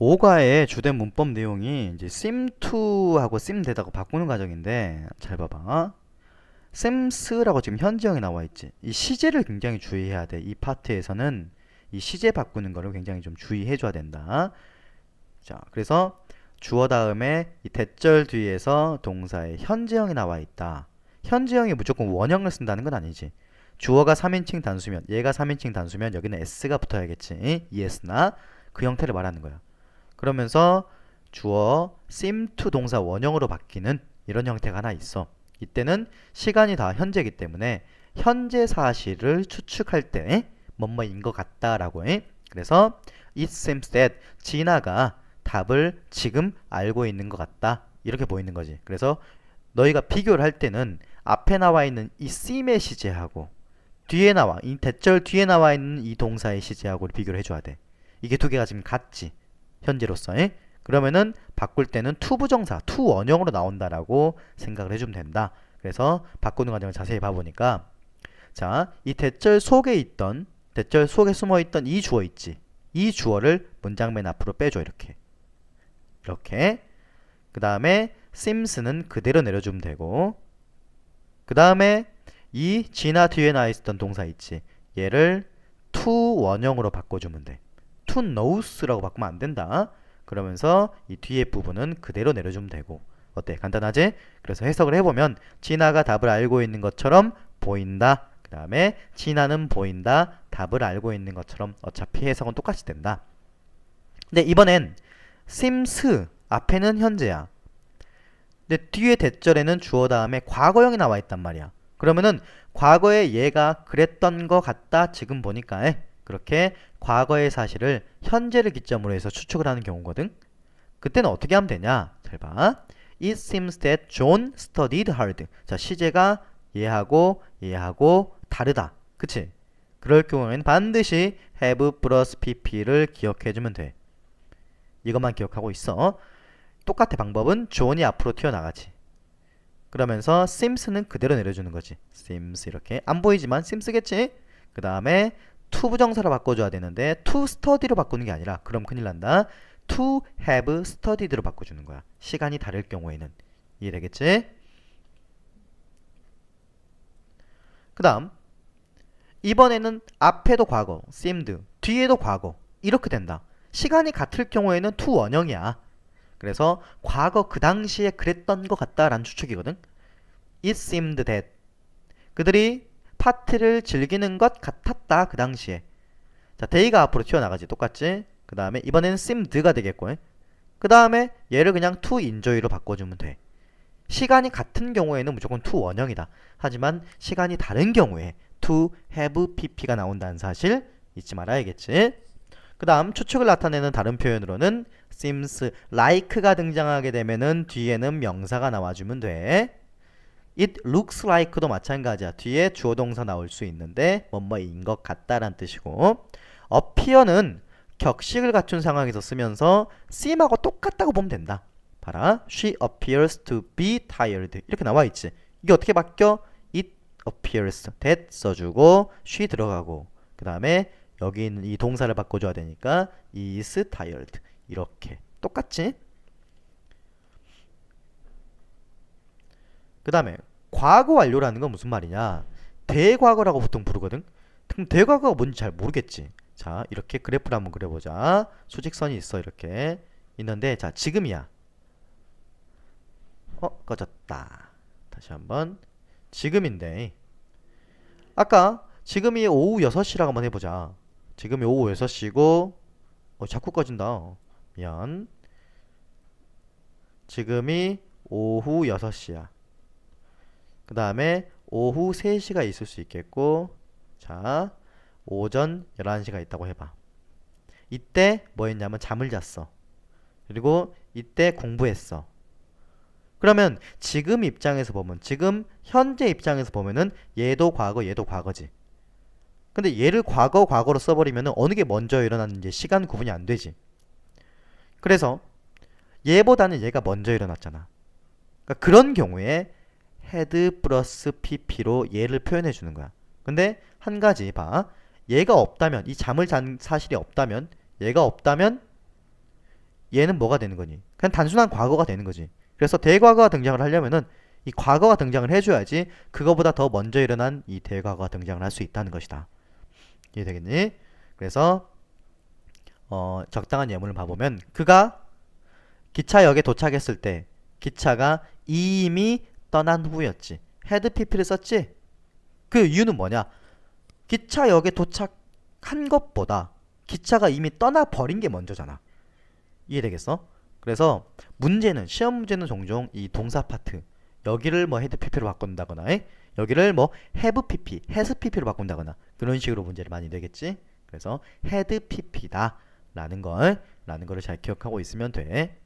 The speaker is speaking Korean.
오가의 주된 문법 내용이 이제 sim2하고 sim되다고 바꾸는 과정인데 잘 봐봐. sims라고 지금 현지형이 나와 있지. 이 시제를 굉장히 주의해야 돼. 이 파트에서는 이 시제 바꾸는 거를 굉장히 좀 주의해 줘야 된다. 자, 그래서 주어 다음에 이 대절 뒤에서 동사의 현지형이 나와 있다. 현지형이 무조건 원형을 쓴다는 건 아니지. 주어가 3인칭 단수면 얘가 3인칭 단수면 여기는 s가 붙어야겠지. es나 그 형태를 말하는 거야. 그러면서 주어 sim to 동사 원형으로 바뀌는 이런 형태가 하나 있어. 이때는 시간이 다 현재이기 때문에 현재 사실을 추측할 때 뭐뭐인 것 같다라고 해. 그래서 it seems that 진아가 답을 지금 알고 있는 것 같다. 이렇게 보이는 거지. 그래서 너희가 비교를 할 때는 앞에 나와 있는 이 seem의 시제하고 뒤에 나와 이 대절 뒤에 나와 있는 이 동사의 시제하고 비교를 해줘야 돼. 이게 두 개가 지금 같지. 현재로서 에? 그러면은 바꿀 때는 투부정사 투 원형으로 나온다라고 생각을 해주면 된다. 그래서 바꾸는 과정을 자세히 봐보니까 자, 이 대절 속에 있던 대절 속에 숨어 있던 이 주어 있지. 이 주어를 문장 맨 앞으로 빼줘 이렇게. 이렇게. 그 다음에 sims는 그대로 내려주면 되고 그 다음에 이 지나 뒤에 나 있었던 동사 있지. 얘를 to 원형으로 바꿔주면 돼. To knows라고 바꾸면 안 된다. 그러면서 이 뒤에 부분은 그대로 내려주면 되고 어때? 간단하지? 그래서 해석을 해보면 진아가 답을 알고 있는 것처럼 보인다. 그 다음에 진아는 보인다. 답을 알고 있는 것처럼 어차피 해석은 똑같이 된다. 근데 이번엔 seems 앞에는 현재야. 근데 뒤에 대절에는 주어 다음에 과거형이 나와 있단 말이야. 그러면은 과거에 얘가 그랬던 것 같다. 지금 보니까 에, 그렇게 과거의 사실을 현재를 기점으로 해서 추측을 하는 경우거든. 그때는 어떻게 하면 되냐? 잘 봐. It seems that John studied hard. 자, 시제가 얘하고 얘하고 다르다. 그치? 그럴 경우에는 반드시 have 플러스 pp를 기억해주면 돼. 이것만 기억하고 있어. 똑같아 방법은 존이 앞으로 튀어나가지. 그러면서 sims는 그대로 내려주는 거지. sims 이렇게 안 보이지만 sims겠지. 그 다음에 to 부정사로 바꿔줘야 되는데 to study로 바꾸는 게 아니라 그럼 큰일 난다. to have studied로 바꿔주는 거야. 시간이 다를 경우에는 이해되겠지? 그 다음 이번에는 앞에도 과거 seemed 뒤에도 과거 이렇게 된다. 시간이 같을 경우에는 to 원형이야. 그래서 과거 그 당시에 그랬던 것 같다라는 추측이거든. It seemed that 그들이 파티를 즐기는 것 같았다 그 당시에. 자, 데이가 앞으로 튀어나가지 똑같지. 그 다음에 이번에는 seemed가 되겠고. 그 다음에 얘를 그냥 to enjoy로 바꿔주면 돼. 시간이 같은 경우에는 무조건 to 원형이다. 하지만 시간이 다른 경우에 to have pp가 나온다는 사실 잊지 말아야겠지. 그 다음 추측을 나타내는 다른 표현으로는 seems like가 등장하게 되면은 뒤에는 명사가 나와주면 돼. It looks like도 마찬가지야. 뒤에 주어 동사 나올 수 있는데 뭐뭐인 것 같다란 뜻이고 appear는 격식을 갖춘 상황에서 쓰면서 seem하고 똑같다고 보면 된다. 봐라. She appears to be tired. 이렇게 나와 있지. 이게 어떻게 바뀌어? It appears. that 써주고 she 들어가고 그 다음에 여기 있는 이 동사를 바꿔줘야 되니까 is tired. 이렇게 똑같지? 그 다음에 과거 완료라는 건 무슨 말이냐? 대과거라고 보통 부르거든? 그럼 대과거가 뭔지 잘 모르겠지. 자 이렇게 그래프를 한번 그려보자. 수직선이 있어 이렇게. 있는데 자 지금이야. 어 꺼졌다. 다시 한번. 지금인데. 아까 지금이 오후 6시라고 한번 해보자. 지금이 오후 6시고 어 자꾸 꺼진다. 미안. 지금이 오후 6시야 그 다음에 오후 3시가 있을 수 있겠고 자 오전 11시가 있다고 해봐. 이때 뭐 했냐면 잠을 잤어. 그리고 이때 공부했어. 그러면 지금 입장에서 보면 지금 현재 입장에서 보면은 얘도 과거 얘도 과거지. 근데 얘를 과거 과거로 써버리면은 어느 게 먼저 일어났는지 시간 구분이 안 되지. 그래서 얘보다는 얘가 먼저 일어났잖아. 그러니까 그런 경우에 had 플러스 pp로 얘를 표현해 주는 거야. 근데 한 가지 봐. 얘가 없다면 이 잠을 잔 사실이 없다면 얘가 없다면 얘는 뭐가 되는 거니? 그냥 단순한 과거가 되는 거지. 그래서 대과거가 등장을 하려면은 이 과거가 등장을 해줘야지 그거보다 더 먼저 일어난 이 대과거가 등장을 할 수 있다는 것이다. 이해되겠니? 그래서 어, 적당한 예문을 봐보면 그가 기차역에 도착했을 때 기차가 이미 떠난 후였지. 헤드 PP를 썼지? 그 이유는 뭐냐? 기차역에 도착한 것보다 기차가 이미 떠나버린 게 먼저잖아. 이해되겠어? 그래서 문제는 시험 문제는 종종 이 동사 파트 여기를 뭐 헤드 PP로 바꾼다거나 에? 여기를 뭐 has PP로 바꾼다거나 그런 식으로 문제를 많이 내겠지. 그래서 헤드 PP다 라는 걸 라는 거를 잘 기억하고 있으면 돼.